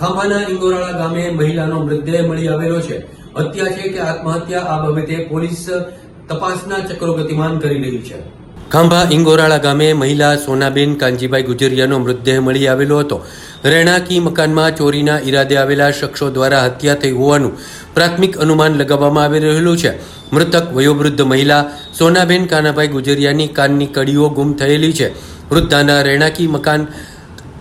ખાંભાના ઇંગોરાળા ગામે મહિલાનો મૃતદેહ મળી આવેલો છે. હત્યા છે કે આત્મહત્યા આ બાબતે પોલીસ તપાસના ચક્રો ગતિમાન કરી રહી છે. ખાંભા ઇંગોરાળા ગામે મહિલા સોનાબેન કાનજીભાઈ ગુજરિયાનો મૃતદેહ મળી આવેલો હતો. રહેણાંકી મકાનમાં ચોરીના ઈરાદે આવેલા શખ્સો દ્વારા હત્યા થઈ હોવાનું પ્રાથમિક અનુમાન લગાવવામાં આવી રહેલું છે. મૃતક વયોવૃદ્ધ મહિલા સોનાબેન કાનાભાઈ ગુજરિયાની કાનની કડીઓ ગુમ થયેલી છે. વૃદ્ધાના રહેણાંકી મકાન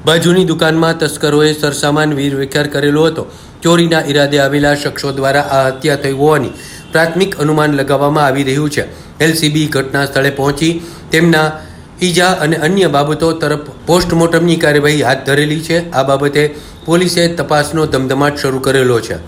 બાજુની દુકાનમાં તસ્કરોએ સરસામાન વીરવિખેર કરેલો હતો. ચોરીના ઈરાદે આવેલા શખ્સો દ્વારા આ હત્યા થઈ હોવાની પ્રાથમિક અનુમાન લગાવવામાં આવી રહ્યું છે. એલસીબી ઘટના સ્થળે પહોંચી તેમના ઈજા અને અન્ય બાબતો તરફ પોસ્ટમોર્ટમની કાર્યવાહી હાથ ધરેલી છે. આ બાબતે પોલીસે તપાસનો ધમધમાટ શરૂ કરેલો છે.